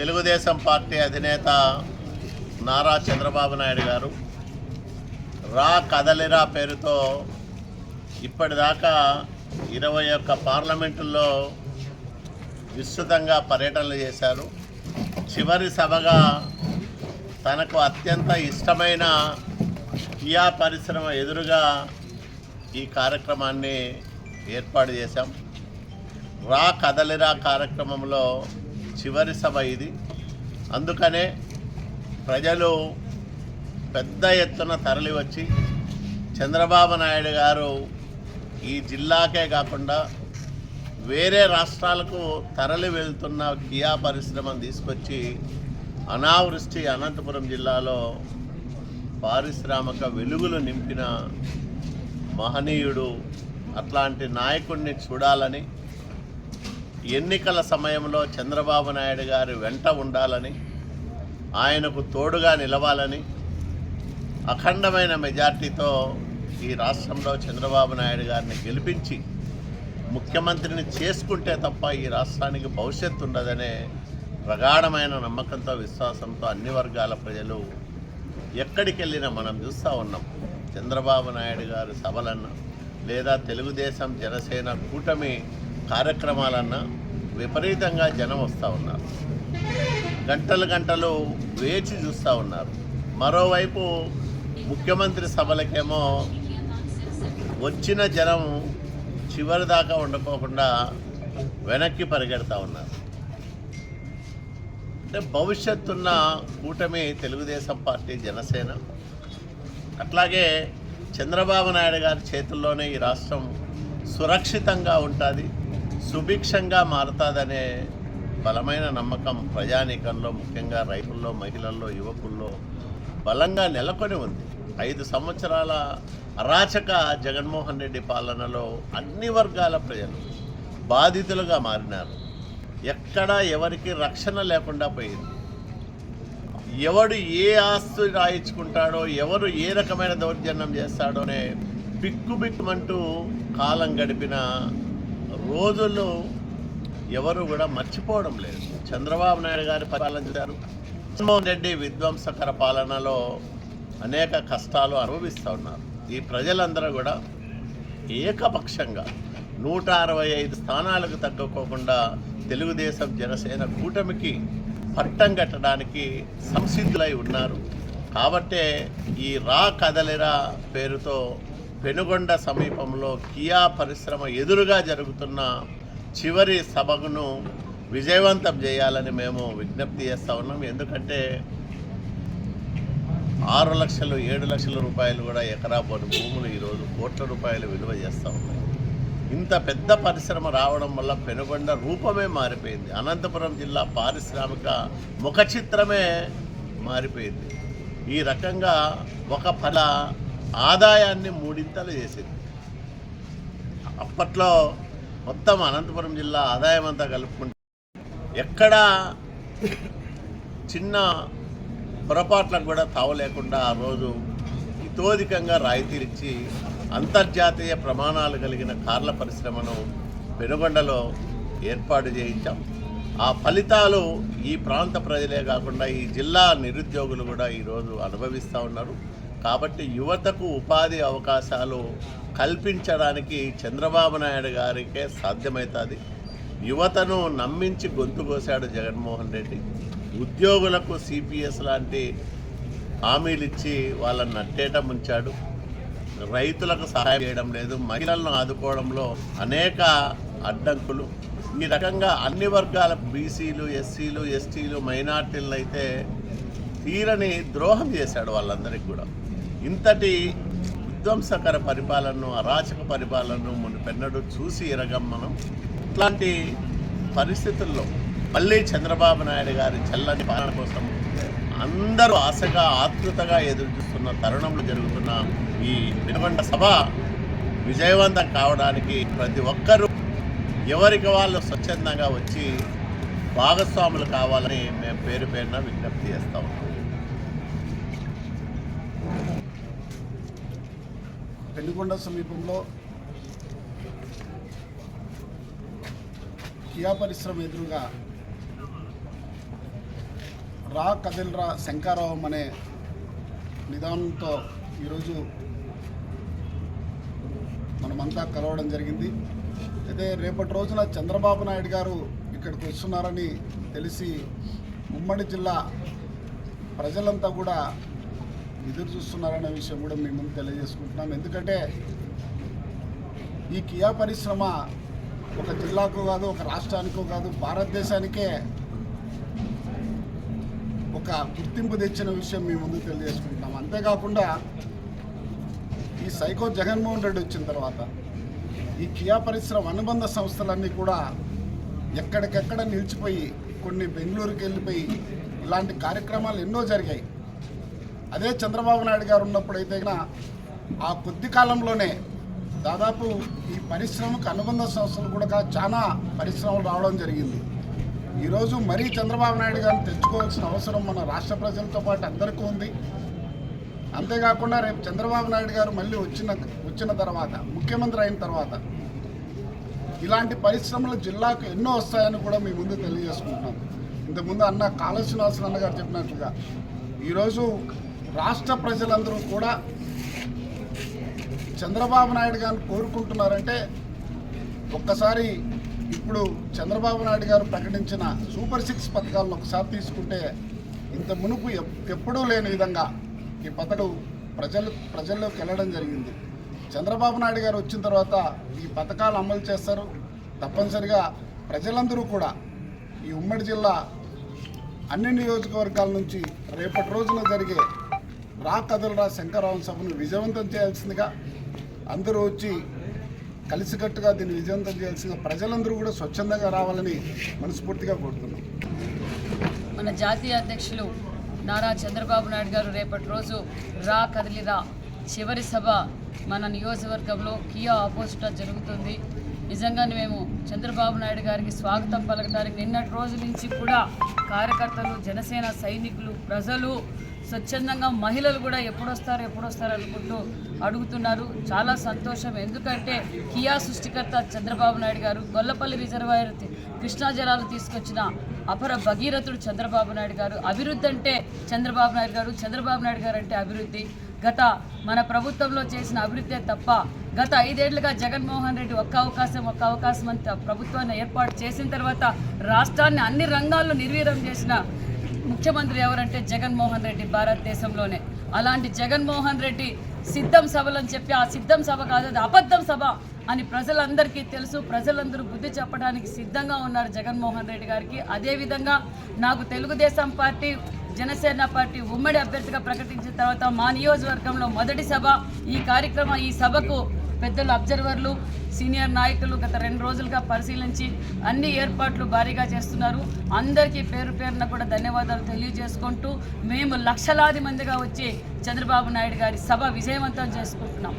Telugu Desam party అధినేత నారా చంద్రబాబు నాయుడు గారు రా కదలిరా పేరుతో ఇప్పటిదాకా ఇరవై ఒక్క పార్లమెంటుల్లో విస్తృతంగా పర్యటనలు చేశారు. చివరి సభగా తనకు అత్యంత ఇష్టమైన కియా పరిశ్రమ ఎదురుగా ఈ కార్యక్రమాన్ని ఏర్పాటు చేశాం. రా కదలిరా కార్యక్రమంలో చివరి సభ ఇది. అందుకనే ప్రజలు పెద్ద ఎత్తున తరలి వచ్చి చంద్రబాబు నాయుడు గారు ఈ జిల్లాకే కాకుండా వేరే రాష్ట్రాలకు తరలి వెళ్తున్న కియా పరిశ్రమను తీసుకొచ్చి అనావృష్టి అనంతపురం జిల్లాలో పారిశ్రామిక వెలుగులు నింపిన మహనీయుడు అట్లాంటి నాయకుడిని చూడాలని ఎన్నికల సమయంలో చంద్రబాబు నాయుడు గారి వెంట ఉండాలని ఆయనకు తోడుగా నిలవాలని అఖండమైన మెజార్టీతో ఈ రాష్ట్రంలో చంద్రబాబు నాయుడు గారిని గెలిపించి ముఖ్యమంత్రిని చేసుకుంటే తప్ప ఈ రాష్ట్రానికి భవిష్యత్తు ఉండదనే ప్రగాఢమైన నమ్మకంతో విశ్వాసంతో అన్ని వర్గాల ప్రజలు ఎక్కడికి వెళ్ళినా మనం చూస్తూ ఉన్నాం. చంద్రబాబు నాయుడు గారి సభలన్నా లేదా తెలుగుదేశం జనసేన కూటమి కార్యక్రమాలన్నా విపరీతంగా జనం వస్తూ ఉన్నారు. గంటలు గంటలు వేచి చూస్తూ ఉన్నారు. మరోవైపు ముఖ్యమంత్రి సభలకేమో వచ్చిన జనం చివరి దాకా ఉండకోకుండా వెనక్కి పరిగెడతా ఉన్నారు. అంటే భవిష్యత్తున్న కూటమి తెలుగుదేశం పార్టీ జనసేన అట్లాగే చంద్రబాబు నాయుడు గారి చేతుల్లోనే ఈ రాష్ట్రం సురక్షితంగా ఉంటుంది. సుభిక్షంగా మారుతుందనే బలమైన నమ్మకం ప్రజానీకంలో ముఖ్యంగా రైతుల్లో మహిళల్లో యువకుల్లో బలంగా నెలకొని ఉంది. ఐదు సంవత్సరాల అరాచక జగన్మోహన్ రెడ్డి పాలనలో అన్ని వర్గాల ప్రజలు బాధితులుగా మారినారు. ఎక్కడ ఎవరికి రక్షణ లేకుండా పోయింది. ఎవడు ఏ ఆస్తు రాయించుకుంటాడో ఎవరు ఏ రకమైన దౌర్జన్యం చేస్తాడోనే బిక్కు బిక్కుమంటూ కాలం గడిపిన రోజులు ఎవరు కూడా మర్చిపోవడం లేదు. చంద్రబాబు నాయుడు గారి పరిపాలించారు జగన్మోహన్ రెడ్డి విధ్వంసకర పాలనలో అనేక కష్టాలు అనుభవిస్తూ ఉన్నారు. ఈ ప్రజలందరూ కూడా ఏకపక్షంగా నూట అరవై ఐదు స్థానాలకు తగ్గకోకుండా తెలుగుదేశం జనసేన కూటమికి పట్టం కట్టడానికి సంసిద్ధులై ఉన్నారు. కాబట్టే ఈ రా కదలిరా పేరుతో పెనుగొండ సమీపంలో కియా పరిశ్రమ ఎదురుగా జరుగుతున్న చివరి సభను విజయవంతం చేయాలని మేము విజ్ఞప్తి చేస్తూ ఉన్నాం. ఎందుకంటే ఆరు లక్షలు ఏడు లక్షల రూపాయలు కూడా ఎకరా పడు భూములు ఈరోజు కోట్ల రూపాయలు విలువ చేస్తూ ఉన్నాయి. ఇంత పెద్ద పరిశ్రమ రావడం వల్ల పెనుగొండ రూపమే మారిపోయింది. అనంతపురం జిల్లా పారిశ్రామిక ముఖ చిత్రమే మారిపోయింది. ఈ రకంగా ఒక ఫల ఆదాయాన్ని మూడింతలు చేసింది. అప్పట్లో మొత్తం అనంతపురం జిల్లా ఆదాయం అంతా కలుపుకుంటే ఎక్కడా చిన్న పొరపాట్లకు కూడా తావు లేకుండా ఆ రోజు ఇతోధికంగా రాయితీలు ఇచ్చి అంతర్జాతీయ ప్రమాణాలు కలిగిన కార్ల పరిశ్రమను పెనుగొండలో ఏర్పాటు చేయించాం. ఆ ఫలితాలు ఈ ప్రాంత ప్రజలే కాకుండా ఈ జిల్లా నిరుద్యోగులు కూడా ఈరోజు అనుభవిస్తూ ఉన్నారు. కాబట్టి యువతకు ఉపాధి అవకాశాలు కల్పించడానికి చంద్రబాబు నాయుడు గారికే సాధ్యమవుతుంది యువతను నమ్మించి గొంతు కోశాడు జగన్మోహన్ రెడ్డి. ఉద్యోగులకు సిపిఎస్ లాంటి హామీలు ఇచ్చి వాళ్ళని నట్టేట ముంచాడు. రైతులకు సహాయం చేయడం లేదు. మహిళలను ఆదుకోవడంలో అనేక అడ్డంకులు. ఈ రకంగా అన్ని వర్గాల బీసీలు ఎస్సీలు ఎస్టీలు మైనార్టీలను అయితే తీరని ద్రోహం చేశాడు వాళ్ళందరికీ కూడా. ఇంతటి విధ్వంసకర పరిపాలనను అరాచక పరిపాలనను మునిపెన్నడు చూసి ఎరగం మనం ఇట్లాంటి పరిస్థితుల్లో మళ్ళీ చంద్రబాబు నాయుడు గారి చల్లని పాలన కోసం అందరూ ఆశగా ఆతృతగా ఎదురు చూస్తున్న తరుణంలో జరుగుతున్న ఈ వినబండ సభ విజయవంతం కావడానికి ప్రతి ఒక్కరూ ఎవరికి వాళ్ళు స్వచ్ఛందంగా వచ్చి భాగస్వాములు కావాలని మేము పేరు పేరున విజ్ఞప్తి చేస్తూ ఉన్నాం. పెనుకొండ సమీపంలో కియా పరిశ్రమ ఎదురుగా రా కదిల్రా శంకారావం అనే నిదానంతో ఈరోజు మనమంతా కలవడం జరిగింది. అయితే రేపటి రోజున చంద్రబాబు నాయుడు గారు ఇక్కడికి వస్తున్నారని తెలిసి ఉమ్మడి జిల్లా ప్రజలంతా కూడా ఎదురు చూస్తున్నారనే విషయం కూడా మేము ముందు తెలియజేసుకుంటున్నాం. ఎందుకంటే ఈ కియా పరిశ్రమ ఒక జిల్లాకు కాదు ఒక రాష్ట్రానికో కాదు భారతదేశానికే ఒక గుర్తింపు తెచ్చిన విషయం మీ ముందు తెలియజేసుకుంటున్నాం. అంతేకాకుండా ఈ సైకో జగన్మోహన్ రెడ్డి వచ్చిన తర్వాత ఈ కియా పరిశ్రమ అనుబంధ సంస్థలన్నీ కూడా ఎక్కడికెక్కడ నిలిచిపోయి కొన్ని బెంగళూరుకి వెళ్ళిపోయి ఇలాంటి కార్యక్రమాలు ఎన్నో జరిగాయి. అదే చంద్రబాబు నాయుడు గారు ఉన్నప్పుడైతే గిన ఆ కొద్ది కాలంలోనే దాదాపు ఈ పరిశ్రమకు అనుబంధ సంస్థలు కూడా చాలా పరిశ్రమలు రావడం జరిగింది. ఈరోజు మరీ చంద్రబాబు నాయుడు గారిని తెచ్చుకోవాల్సిన అవసరం మన రాష్ట్ర ప్రజలతో పాటు అందరికీ ఉంది. అంతేకాకుండా రేపు చంద్రబాబు నాయుడు గారు మళ్ళీ వచ్చిన వచ్చిన తర్వాత ముఖ్యమంత్రి అయిన తర్వాత ఇలాంటి పరిశ్రమలు జిల్లాకు ఎన్నో వస్తాయని కూడా మీ ముందు తెలియజేసుకుంటున్నాం. ఇంతకుముందు అన్న కాళ శ్రీనివాసన్ అన్న గారు చెప్పినట్లుగా ఈరోజు రాష్ట్ర ప్రజలందరూ కూడా చంద్రబాబు నాయుడు గారిని కోరుకుంటున్నారంటే ఒక్కసారి ఇప్పుడు చంద్రబాబు నాయుడు గారు ప్రకటించిన సూపర్ సిక్స్ పథకాలను ఒకసారి తీసుకుంటే ఇంత మునుపు ఎప్పుడూ లేని విధంగా ఈ పథకం ప్రజలు ప్రజల్లోకి వెళ్ళడం జరిగింది. చంద్రబాబు నాయుడు గారు వచ్చిన తర్వాత ఈ పథకాలు అమలు చేస్తారు. తప్పనిసరిగా ప్రజలందరూ కూడా ఈ ఉమ్మడి జిల్లా అన్ని నియోజకవర్గాల నుంచి రేపటి రోజున జరిగే రా కదలరా శంకరరావు సభను విజయవంతం చేయాల్సిందిగా అందరూ వచ్చి కలిసికట్టుగా దీన్ని విజయవంతం చేయాల్సిందిగా ప్రజలందరూ కూడా స్వచ్ఛందంగా రావాలని మనస్ఫూర్తిగా కోరుతున్నాం. మన జాతీయ అధ్యక్షులు నారా చంద్రబాబు నాయుడు గారు రేపటి రోజు రా కదిలిరా చివరి సభ మన నియోజకవర్గంలో కియా ఆపోజిట్ జరుగుతుంది. నిజంగానే మేము చంద్రబాబు నాయుడు గారికి స్వాగతం పలకడానికి నిన్నటి రోజు నుంచి కూడా కార్యకర్తలు జనసేన సైనికులు ప్రజలు స్వచ్ఛందంగా మహిళలు కూడా ఎప్పుడొస్తారు ఎప్పుడొస్తారు అనుకుంటూ అడుగుతున్నారు. చాలా సంతోషం. ఎందుకంటే కియా సృష్టికర్త చంద్రబాబు నాయుడు గారు గొల్లపల్లి రిజర్వాయర్ కృష్ణా జలాలు తీసుకొచ్చిన అపర భగీరథుడు చంద్రబాబు నాయుడు గారు. అభివృద్ధి అంటే చంద్రబాబు నాయుడు గారు చంద్రబాబు నాయుడు గారు అంటే అభివృద్ధి. గత మన ప్రభుత్వంలో చేసిన అభివృద్ధే తప్ప గత ఐదేళ్ళుగా జగన్మోహన్ రెడ్డి ఒక్క అవకాశం ఒక్క అవకాశం అంత ప్రభుత్వాన్ని ఏర్పాటు చేసిన తర్వాత రాష్ట్రాన్ని అన్ని రంగాల్లో నిర్వీర్యం చేసిన ముఖ్యమంత్రి ఎవరంటే జగన్మోహన్ రెడ్డి భారతదేశంలోనే. అలాంటి జగన్మోహన్ రెడ్డి సిద్ధం సభలని చెప్పి ఆ సిద్ధం సభ కాదు అది అబద్ధం సభ అని ప్రజలందరికీ తెలుసు. ప్రజలందరూ బుద్ధి చెప్పడానికి సిద్ధంగా ఉన్నారు జగన్మోహన్ రెడ్డి గారికి. అదేవిధంగా నాకు తెలుగుదేశం పార్టీ జనసేన పార్టీ ఉమ్మడి అభ్యర్థిగా ప్రకటించిన తర్వాత మా నియోజకవర్గంలో మొదటి సభ. ఈ కార్యక్రమం ఈ సభకు పెద్దలు అబ్జర్వర్లు సీనియర్ నాయకులు గత రెండు రోజులుగా పరిశీలించి అన్ని ఏర్పాట్లు భారీగా చేస్తున్నారు. అందరికీ పేరు పేరున కూడా ధన్యవాదాలు తెలియజేసుకుంటూ మేము లక్షలాది మందిగా వచ్చి చంద్రబాబు నాయుడు గారి సభ విజయవంతం చేసుకుంటున్నాం.